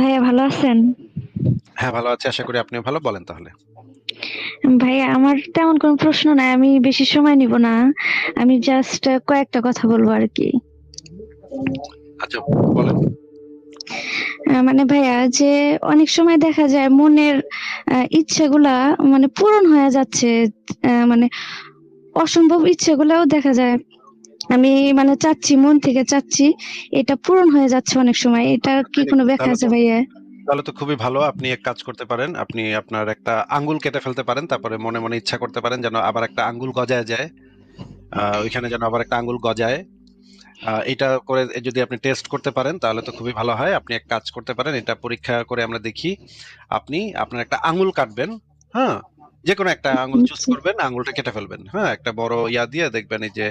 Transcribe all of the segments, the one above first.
ভাইয়া ভালো আছেন? হ্যাঁ, ভালো আছি। আশা করি আপনিও ভালো। বলেন তাহলে। ভাইয়া আমার তেমন কোনো প্রশ্ন নাই। আমি বেশি সময় নিব না। আমি জাস্ট কয়েকটা কথা বলব আরকি। আচ্ছা, বলেন। মানে ভাইয়া যে অনেক সময় দেখা যায় মনের ইচ্ছেগুলা মানে পূরণ হয়ে যাচ্ছে। মানে অসম্ভব ইচ্ছেগুলাও দেখা যায় আমি মানে চাচ্ছি, মন থেকে চাচ্ছি, এটা পূরণ হয়ে যাচ্ছে অনেক সময়। এটার কি কোনো ব্যাখ্যা আছে ভাইয়া? তাহলে তো খুবই ভালো। আপনি এক কাজ করতে পারেন। আপনি আপনার একটা আঙ্গুল কেটে ফেলতে পারেন। তারপরে মনে, মনে ইচ্ছা করতে পারেন যেন আবার একটা আঙ্গুল গজায় যায়। ওইখানে যেন আবার একটা আঙ্গুল গজায়। এটা করে যদি আপনি টেস্ট করতে পারেন তাহলে তো খুবই ভালো হয়। আপনি এক কাজ করতে পারেন। এটা পরীক্ষা করে আমরা দেখি। আপনি আপনার একটা আঙ্গুল কাটবেন, হ্যাঁ? যেকোনো একটা আঙুল চুজ করবেন, আঙুলটা কেটে ফেলবেন। হ্যাঁ? একটা বড় ইয়া দিয়ে দেখবেন এই যে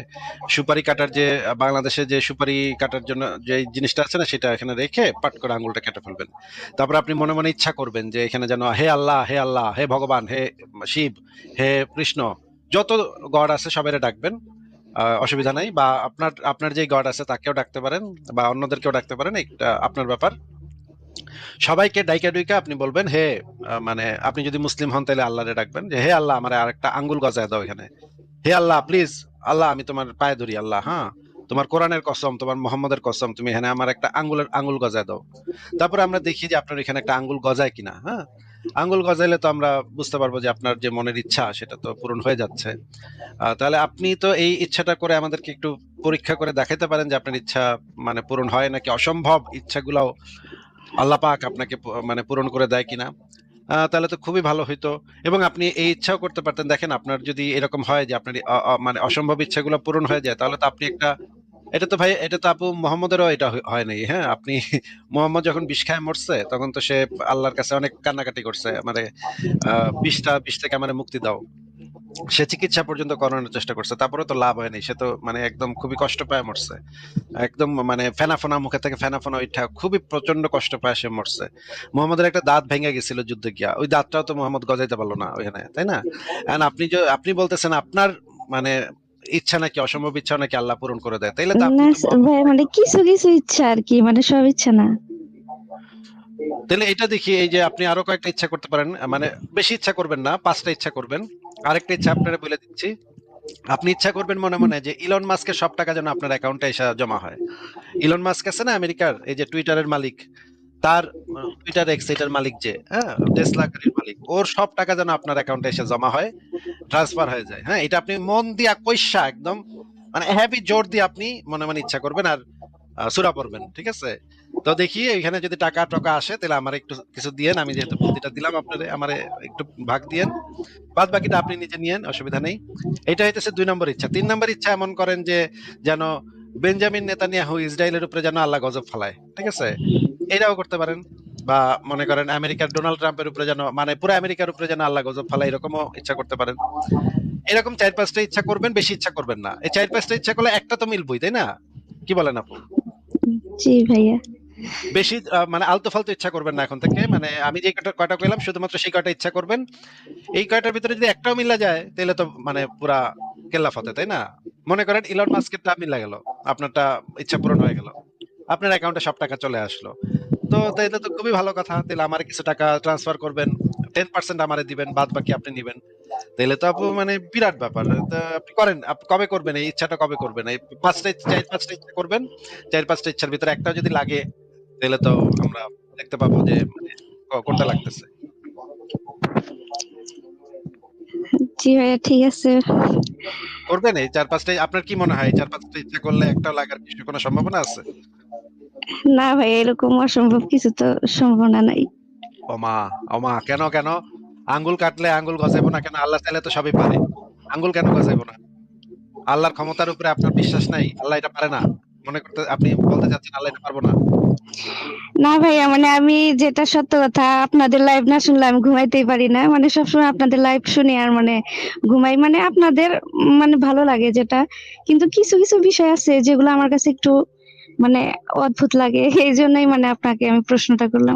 সুপারি কাটার যে বাংলাদেশে যে সুপারি কাটার জন্য যে জিনিসটা আছে না সেটা এখানে রেখে পাট করে আঙুলটা কেটে ফেলবেন। তারপরে আপনি মনে, মনে ইচ্ছা করবেন যে এখানে যেন হে আল্লাহ, হে আল্লাহ, হে ভগবান, হে শিব, হে কৃষ্ণ যত গড আছে সবাইরে ডাকবেন। অসুবিধা নাই বা আপনার আপনার যেই গড আছে তাকেও ডাকতে পারেন বা অন্যদেরকেও ডাকতে পারেন। এটা আপনার ব্যাপার। সবাইকে ডাইকা ডুইকা আপনি বলবেন হে মানে আপনি যদি মুসলিম হন তাহলে আল্লাহরে ডাকবেন যে, "হে আল্লাহ আমারে আরেকটা আঙ্গুল গজায় দাও এখানে। হে আল্লাহ প্লিজ আল্লাহ আমি তোমার পায়ে ধরি আল্লাহ, হ্যাঁ? তোমার কোরআনের কসম, তোমার মোহাম্মদের কসম তুমি এখানে আমার একটা আঙ্গুলের আঙ্গুল গজায় দাও।" তারপরে আমরা দেখি যে আপনার এখানে একটা আঙ্গুল গজায় কিনা, হ্যাঁ? আঙ্গুল গজাইলে তো আমরা বুঝতে পারব যে আপনার যে মনের ইচ্ছা সেটা তো পূরণ হয়ে যাচ্ছে। তাহলে আপনি তো এই ইচ্ছাটা করে আমাদেরকে একটু পরীক্ষা করে দেখাইতে পারেন যে আপনার ইচ্ছা মানে পূরণ হয় নাকি অসম্ভব ইচ্ছাগুলাও আল্লাহ পাক আপনাকে মানে পূরণ করে দেয় কিনা? তাহলে তো খুবই ভালো হইতো এবং আপনি এই ইচ্ছাও করতে পারতেন। দেখেন আপনার যদি এরকম হয় যে আপনার মানে অসম্ভব ইচ্ছাগুলো পূরণ হয়ে যায় তাহলে তো আপনি একটা এটা তো ভাই এটা তো আপু মোহাম্মদেরও এটা হয় নাই, হ্যাঁ? আপনি মোহাম্মদ যখন বিষ খায় মরছে তখন তো সে আল্লাহর কাছে অনেক কান্নাকাটি করছে। মানে বিষটা বিষ থেকে আমারে মুক্তি দাও। সে চিকিৎসা পর্যন্ত করানোর চেষ্টা করছে। তারপরেও তো লাভ হয় নাই। সে তো মানে একদম খুবই কষ্ট পায় মরছে। একদম মানে ফেনা-ফোনা মুখে থেকে ফেনা-ফোনা উইঠা খুবই প্রচণ্ড কষ্ট পায় সে মরছে। মোহাম্মদের একটা দাঁত ভেঙে গেছিল যুদ্ধে গিয়া। ওই দাঁতটাও তো মোহাম্মদ গজাইতে পারল না ওইখানে, তাই না? আপনি য আপনি বলতেছেন আপনার মানে ইচ্ছা নাকি অসম্ভব ইচ্ছা নাকি আল্লাহ পূরণ করে দেয়। তাইলে তো আপনি মানে কিছু, কিছু ইচ্ছা আরকি মানে সব ইচ্ছা না। তাইলে এটা দেখি এই যে আপনি আরও কয়েকটা ইচ্ছা করতে পারেন। মানে বেশি ইচ্ছা করবেন না। ৫ টা ইচ্ছা করবেন। আরেকটা ইচ্ছা আপনারে বইলা দিচ্ছি। আপনি ইচ্ছা করবেন মনে, মনে যে ইলন মাস্কের সব টাকা যেন আপনার অ্যাকাউন্টে এসে জমা হয়। ইলন মাস্ক আছে না আমেরিকার এই যে এর মালিক। তার Twitter X এটার মালিক যে, হ্যাঁ? টেসলা গাড়ির মালিক। ওর সব টাকা যেন আপনার অ্যাকাউন্টে এসে জমা হয়, ট্রান্সফার হয়ে যায়। হ্যাঁ? এটা আপনি মন দিয়া কইসা একদম মানে হেভি জোর দিয়ে আপনি মনে, মনে ইচ্ছা করবেন আর সূরা পড়বেন। ঠিক আছে? তো দেখি এখানে যদি টাকা-টকা আসে তাহলে আমার একটু কিছু দিয়েন। আমি যেহেতু বুদ্ধিটা দিলাম আপনারে আমারে একটু ভাগ দিয়েন। বাদ-বাকিটা আপনি নিজে নিয়েন, অসুবিধা নেই। এটা হইতেছে ২ নম্বর ইচ্ছা। তিন নম্বর ইচ্ছা এমন করেন যে যেন বেঞ্জামিন নেতানিয়াহু ইসরায়েলের উপরে যেন আল্লাহ গজব ফালায়। ঠিক আছে? এটাও করতে পারেন। বা মনে করেন আমেরিকার ডোনাল্ড ট্রাম্পের উপরে যেন মানে পুরা আমেরিকার উপরে যেন আল্লাহ গজব ফালায় এরকমও ইচ্ছা করতে পারেন। এরকম চার পাঁচটা ইচ্ছা করবেন, বেশি ইচ্ছা করবেন না। এই চার পাঁচটা ইচ্ছা করলে একটা তো মিলবই, তাই না? কি বলেন আপু? জি ভাইয়া। বেশি মানে আলতু-ফালতু ইচ্ছা করবেন না এখন থেকে। মানে আমি যে কয়টা কইলাম শুধুমাত্র সেই কয়টা ইচ্ছা করবেন। এই কয়টার ভিতরে যদি একটাও মিলা যায় তাইলে তো মানে পুরা কেল্লা ফতে, তাই না? মনে করেন ইলন মাস্কেরটা মিলা গেল। আপনারটা ইচ্ছা পূরণ হয়ে গেল। আপনার অ্যাকাউন্টে সব টাকা চলে আসলো। তো তাইলে তো খুবই ভালো কথা। তাইলে আমারে কিছু টাকা ট্রান্সফার করবেন। 10% আমারে দিবেন, বাদ বাকি আপনি নিবেন। তাইলে তো আপু মানে বিরাট ব্যাপার। আপনি করেন। কবে করবেন এই ইচ্ছাটা কবে করবেন? এই ৫ টা ৪-৫ ইচ্ছা করবেন। চার পাঁচটা ইচ্ছার ভিতরে একটাও যদি লাগে তাইলে তো আমরা দেখতে পাবো যে মানে কোনটা লাগতেছে। জি ভাইয়া ঠিক আছে। করবেন এই ৪-৫ টাই আপনার কি মনে হয় এই ৪-৫ ইচ্ছা করলে একটাও লাগার কিছু কোনো সম্ভাবনা আছে? না ভাই এরকম অসম্ভব কিছু তো সম্ভাবনা নাই। ওমা! ওমা! কেন, কেন? আঙ্গুল কাটলে আঙ্গুল গজাইবো না কেন? আল্লাহ চাইলে তো সবই পারে। আঙ্গুল কেন গজাইবো না? আল্লাহর ক্ষমতার উপরে আপনার বিশ্বাস নাই? আল্লাহ এটা পারে না? মনে করতে আপনি বলতে চাচ্ছেন আল্লাহ এটা পারব না? না ভাইয়া মানে আমি যেটা সত্য কথা আপনাদের লাইভ না শুনলে আমি ঘুমাইতেই পারি না। মানে সবসময় আপনাদের লাইভ শুনি আর মানে ঘুমাই। মানে আপনাদের মানে ভালো লাগে যেটা। কিন্তু কিছু, কিছু বিষয় আছে যেগুলো আমার কাছে একটু মানে অদ্ভুত লাগে। এই জন্যই মানে আপনাকে আমি প্রশ্নটা করলাম।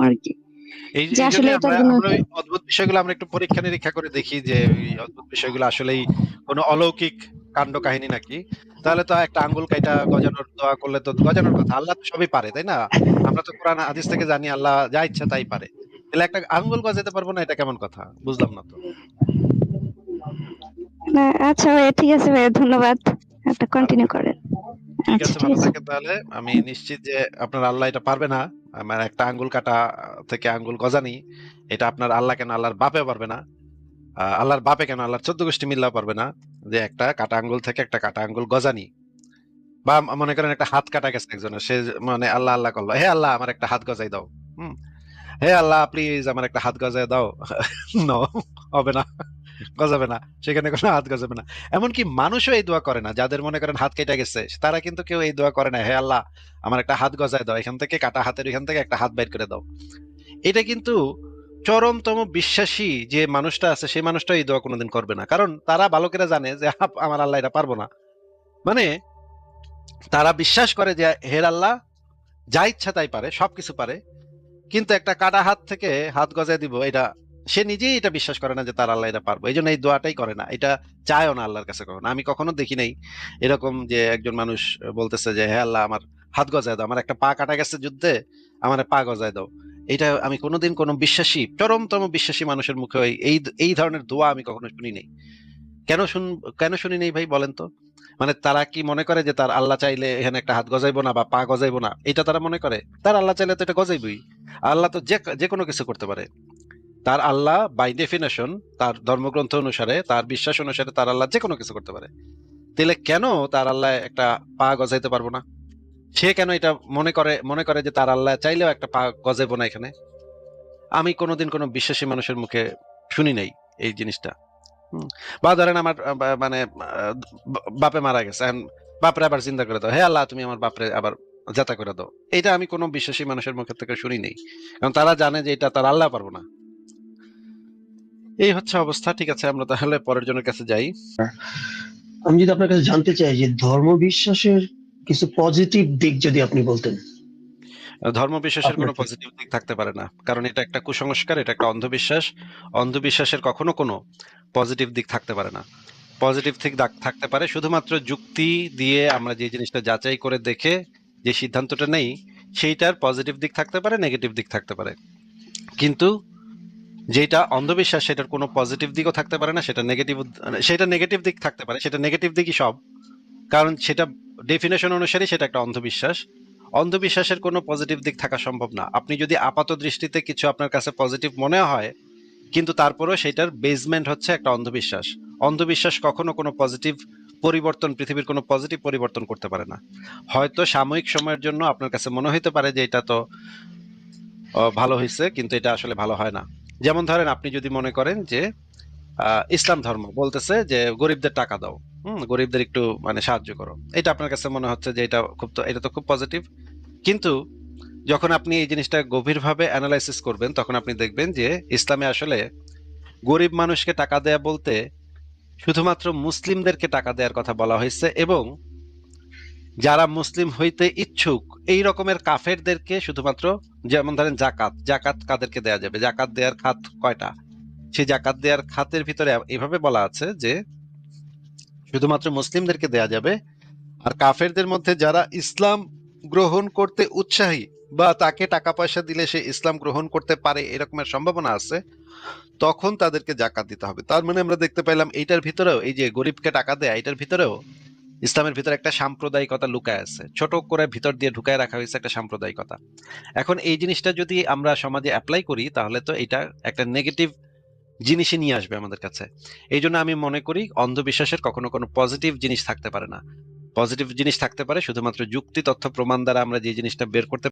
এই যে আসলে আমরা ওই অদ্ভুত বিষয়গুলো আমরা একটু পরীক্ষা-নিরীক্ষা করে দেখি যে অদ্ভুত বিষয়গুলো আসলেই কোনো অলৌকিক কাণ্ড কাহিনী নাকি? তাহলে তো একটা আঙ্গুল কাইটা গজানোর দোয়া করলে তো গজানোর কথা। আল্লাহ তো সবই পারে তাই না? আমরা তো কোরআন হাদিস থেকে জানি আল্লাহ যা ইচ্ছা তাই পারে। তাহলে একটা আঙ্গুল গজাতে পারব না এটা কেমন কথা? বুঝলাম না তো। না আচ্ছা ভাইয়া ঠিক আছে ভাইয়া ধন্যবাদ। আপনি কন্টিনিউ করেন। ঠিক আচ্ছা আছে ভালো থাকেন তাহলে। আমি নিশ্চিত যে আপনার আল্লাহ এটা পারবে না। আমার একটা আঙ্গুল কাটা থেকে আঙ্গুল গজানি এটা আপনার আল্লাহ কেন আল্লাহর বাপে পারবে না। আল্লাহর বাপে কেন আল্লাহর চোদ্দ গোষ্ঠী মিল্লা পারবে না। যে একটা কাটা আঙ্গুল থেকে একটা কাটা আঙ্গুল গজানি। বা মনে করেন একটা হাত কাটা গেছে একজনের, সে মানে আল্লাহ আল্লাহ করল, হে আল্লাহ, আমার একটা হাত গজাই দাও। হে আল্লাহ প্লিজ আমার একটা হাত গজাই দাও। হবে না, গজাবে না। সেখানে কোনো হাত গজাবে না। এমনকি মানুষও এই দোয়া করে না, যাদের মনে করেন হাত কেটে গেছে, তারা কিন্তু কেউ এই দোয়া করে না, হে আল্লাহ, আমার একটা হাত গজায় দাও, এখান থেকে কাটা হাতের, এখান থেকে একটা হাত বের করে দাও। এটা কিন্তু চরমতম বিশ্বাসী যে মানুষটা আছে, সেই মানুষটা এই দোয়া কোনোদিন করবে না। কারণ তারা ভালো করে জানে যে আমার আল্লাহ এটা পারব না। মানে তারা বিশ্বাস করে যে হের আল্লাহ, যা ইচ্ছা তাই পারে, সবকিছু পারে। কিন্তু একটা কাটা হাত থেকে হাত গজায় দিব, এটা সে নিজেই এটা বিশ্বাস করে না যে, তার আল্লাহ এটা পারব। এই জন্য এই দোয়াটাই করে না। এটা চায়ও না আল্লাহর কাছে কখনো। আমি কখনো দেখি নাই এরকম যে, একজন মানুষ বলতেছে যে, হে আল্লাহ, আমার হাত গজায় দাও, আমার একটা পা কাটা গেছে যুদ্ধে, আমার পা গজায় দাও। এটা আমি কোনোদিন কোনো বিশ্বাসী, চরমতম বিশ্বাসী মানুষের মুখে এই এই ধরনের দোয়া আমি কখনো শুনি নাই। কেন শুন কেন শুনি নেই ভাই বলেন তো? মানে তারা কি মনে করে যে তার আল্লাহ চাইলে এখানে একটা হাত গজাইবো না বা পা গজাইবো না? এটা তারা মনে করে। তার আল্লাহ চাইলে তো এটা গজাইবই। আল্লাহ তো যে যে কোনো কিছু করতে পারে। তার আল্লাহ বাই ডেফিনেশন তার ধর্মগ্রন্থ অনুসারে, তার বিশ্বাস অনুসারে তার আল্লাহ যে কোনো কিছু করতে পারে। তাহলে কেন তার আল্লাহ একটা পা গজাইতে পারব না? সে কেন এটা মনে করে মনে করে যে তার আল্লাহ চাইলেও একটা পা গজাইবো না এখানে? আমি কোনোদিন কোনো বিশ্বাসী মানুষের মুখে শুনি নাই এই জিনিসটা। বা ধরেন আমার মানে বাপে মারা গেছে বাপরে আবার চিন্তা করে দাও। হে আল্লাহ, তুমি আমার বাপরে আবার যাতা করে দাও। এটা আমি কোনো বিশ্বাসী মানুষের মুখের থেকে শুনি নেই। কারণ তারা জানে যে এটা তার আল্লাহ পারব না। এই হচ্ছে অবস্থা, ঠিক আছে, আমরা তাহলে পরের জনের কাছে যাই। আমি যদি আপনার কাছে জানতে চাই যে ধর্ম বিশ্বাসের কিছু পজিটিভ দিক যদি আপনি বলতেন। ধর্ম বিশ্বাসের কোনো পজিটিভ দিক থাকতে পারে না। কারণ এটা একটা কুসংস্কার এটা একটা অন্ধবিশ্বাস। অন্ধবিশ্বাসের কখনো কোনো পজিটিভ দিক থাকতে পারে না। পজিটিভ দিক থাকতে পারে শুধুমাত্র যুক্তি দিয়ে আমরা যে জিনিসটা যাচাই করে দেখে যে সিদ্ধান্তটা নেই সেইটার পজিটিভ দিক থাকতে পারে নেগেটিভ দিক থাকতে পারে। কিন্তু যেটা অন্ধবিশ্বাস সেটার কোনো পজিটিভ দিকও থাকতে পারে না সেটা নেগেটিভ সেটা নেগেটিভ দিক থাকতে পারে সেটা নেগেটিভ দিকই সব। কারণ সেটা ডেফিনেশন অনুসারে সেটা একটা অন্ধবিশ্বাস। অন্ধবিশ্বাসের কোনো পজিটিভ দিক থাকা সম্ভব না। আপনি যদি আপাত দৃষ্টিতে কিছু আপনার কাছে পজিটিভ মনে হয়, কিন্তু তারপরেও সেটার বেসমেন্ট হচ্ছে একটা অন্ধবিশ্বাস। অন্ধবিশ্বাস কখনো কোনো পজিটিভ পরিবর্তন, পৃথিবীর কোনো পজিটিভ পরিবর্তন করতে পারে না। হয়তো সাময়িক সময়ের জন্য আপনার কাছে মনে হইতে পারে যে এটা তো ভালো হয়েছে কিন্তু এটা আসলে ভালো হয় না। যেমন ধরেন আপনি যদি মনে করেন যে ইসলাম ধর্ম বলতেছে যে গরিবদের টাকা দাও। হুম, গরিবদের একটু মানে সাহায্য করো। এটা আপনার কাছে মনে হচ্ছে যে এটা খুব তো, এটা তো খুব পজিটিভ কিন্তু যখন আপনি এই জিনিসটা গভীরভাবে অ্যানালাইসিস করবেন, তখন আপনি দেখবেন যে ইসলামে আসলে গরিব মানুষকে টাকা দেয়া বলতে শুধুমাত্র মুসলিমদেরকে টাকা দেওয়ার কথা বলা হয়েছে এবং যারা মুসলিম হইতে ইচ্ছুক, এই রকমের কাফেরদেরকে শুধুমাত্র যেমন ধরেন জাকাত জাকাত কাদেরকে দেয়া যাবে? জাকাত দেওয়ার খাত কয়টা? সেই জাকাত দেওয়ার খাতের ভিতরে এভাবে বলা আছে যে শুধুমাত্র মুসলিমদেরকে দেয়া যাবে। আর কাফেরদের মধ্যে যারা ইসলাম গ্রহণ করতে উৎসাহী বা তাকে টাকা পয়সা দিলে সে ইসলাম গ্রহণ করতে পারে এরকমের সম্ভাবনা আছে, তখন তাদেরকে জাকাত দিতে হবে। তার মানে আমরা দেখতে পেলাম এইটার ভিতরেও, এই যে গরিবকে টাকা দেয় এটার ভিতরেও ইসলামের ভিতরে একটা সাম্প্রদায়িকতা লুকায় আছে। ছোট করে ভিতর দিয়ে ঢুকায় রাখা হয়েছে একটা সাম্প্রদায়িকতা। এখন এই জিনিসটা যদি আমরা সমাজে অ্যাপ্লাই করি, তাহলে তো এটা একটা নেগেটিভ জিনিসই নিয়ে আসবে আমাদের কাছে। এই জন্য আমি মনে করি অন্ধবিশ্বাসের কখনো কোনো পজিটিভ জিনিস থাকতে পারে না। পজিটিভ জিনিস থাকতে পারে শুধুমাত্র যুক্তি, তথ্য, প্রমাণ দ্বারা আমরা যে জিনিসটা বের করতে